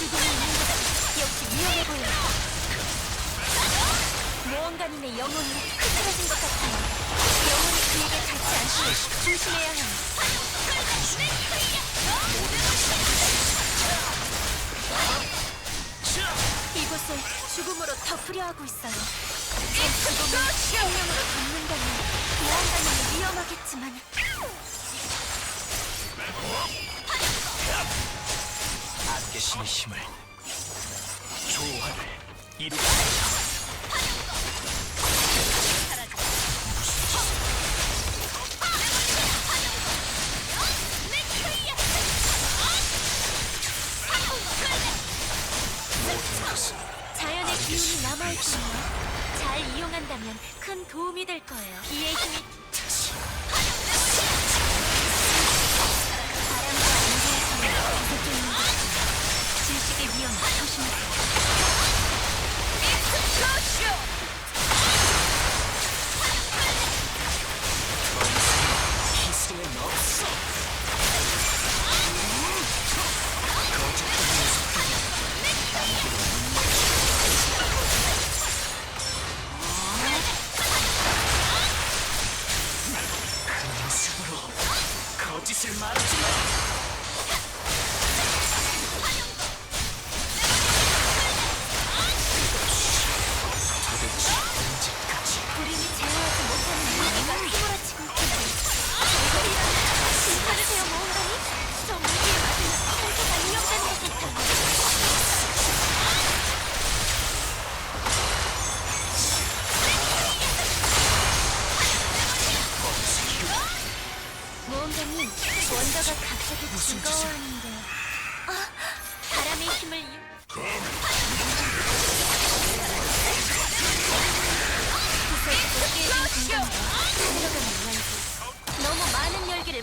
죽음이 있는 것이 역시 위험해 보여요. 모험가님의 영혼이 흐트러진 것 같아요. 영혼이 그에게 닿지 않도록 조심해야 합니다. 이곳을 죽음으로 덮으려 하고 있어요. 전 죽음을 생명으로 덮는다면 모험가님이 위험하겠지만 안개신의 힘을 조화를 것은 자연의 기운이 남아있군요. 잘 이용한다면 큰 도움이 될 거예요. 이의 힘이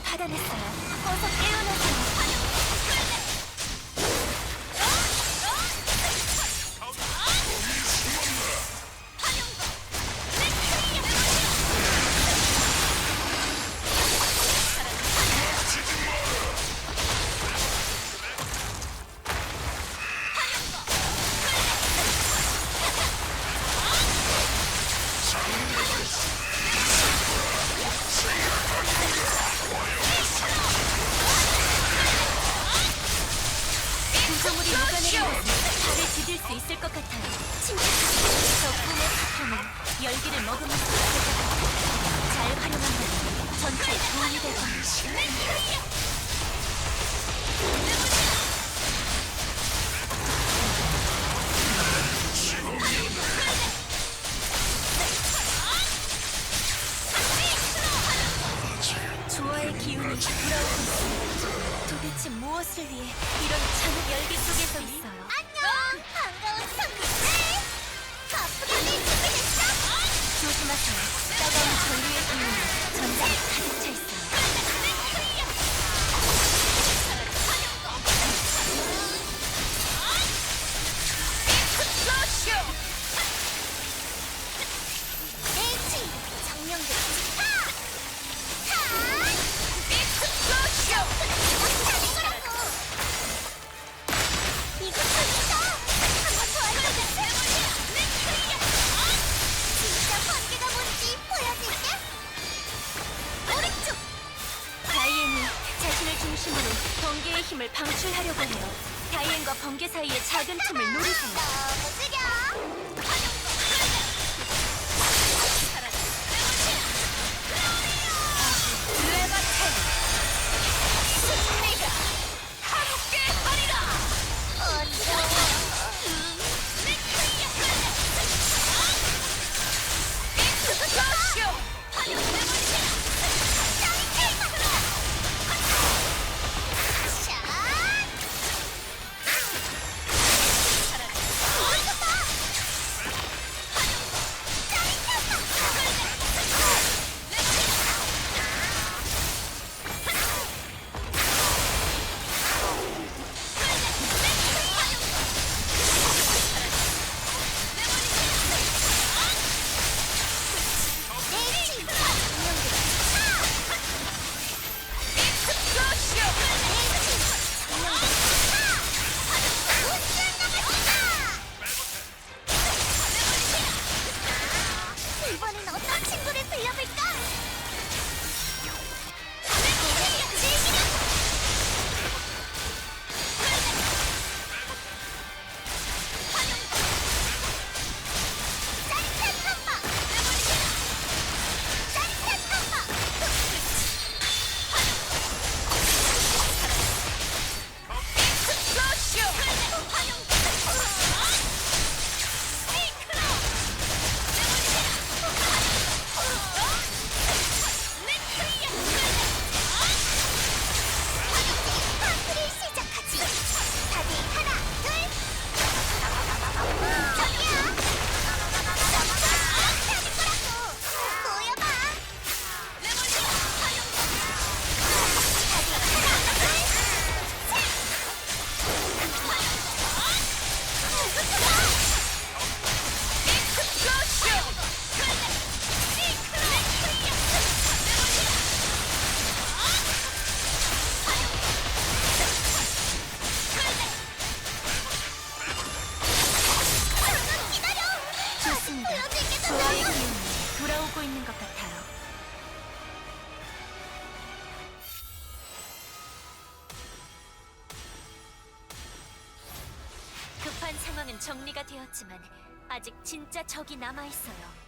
많은 열기를 받아냈어요 어 있을 것 같아요 침착하게 저 꿈의 파편은 열기를 같아요 잘 활용한다면 전투에 도움이 될 겁니다. 도대체 무엇을 위해 이런 잔혹 열기 속에서 있어요? 될 준비됐어? 조심하세요. 따가운 전류의 기운이 전장 하려고 해요. 다이앤과 번개 사이의 작은 틈을 노리세요. 너무 느려! 정리가 되었지만 아직 진짜 적이 남아 있어요.